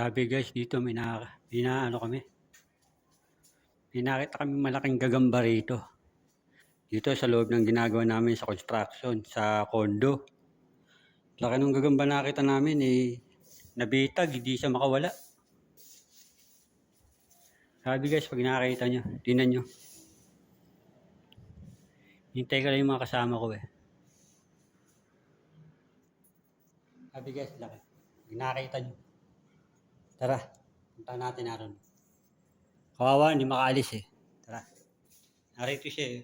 Grabe guys, dito may na, ano kami. May kami malaking gagamba rito. Dito sa loob ng ginagawa namin sa construction, sa condo. Laki ng gagamba nakita namin eh, nabitag, hindi siya makawala. Sabi guys, pag nakakita nyo, tinan nyo. Hintay ka lang yung mga kasama ko eh. Sabi guys, laki. Nakakita nyo. Tara, punta natin naroon. Kawawa, hindi makaalis eh. Tara. Narito siya eh.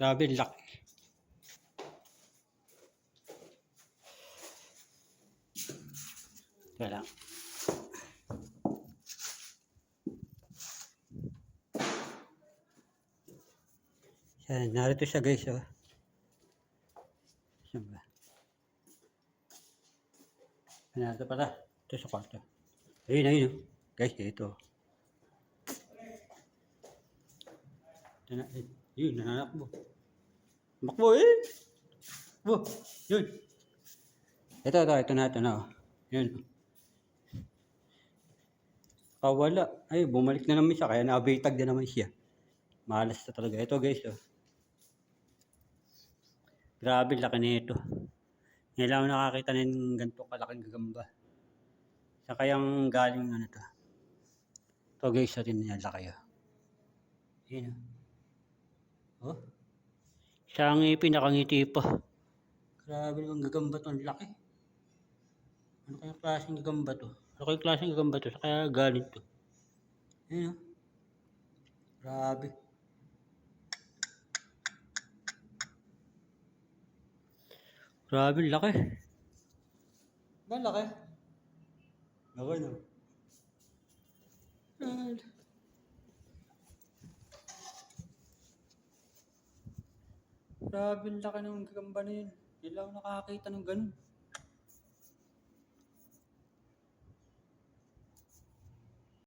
Grabe, laki. Kaya lang. Yan, narito siya guys. Oh. Saan ba? Narito pala. Ito sa kwarto. Ayun, ayun. oh. Guys. Ito na, ayun. Yun, nananakbo. Makbo eh! Bo, yun. Ito, ito, ito na, ito na. oh. Yun. Kawala. Ay, bumalik na naman siya. Kaya nabitag na naman siya. Malas na talaga. Ito guys, oh. Grabe, laki na ito. Ngayon lang ako nakakita ng ganito kalaking gagamba. Sa kayang galing ano to. Ito guys, sa rin niya laki oh. Yun oh. Oh. Ang pinakangiti pa. Grabe naman gagamba to. Ang laki. Ano kaya klaseng gagamba to? Ano kaya klaseng gagamba to? Sa kaya galing to. Yun oh. Grabe. Grabe, laki. Ba, laki? Laki, no? Ah. Grabe, ang laki ng gagamba na yun. Hindi lang nakakita ng ganun.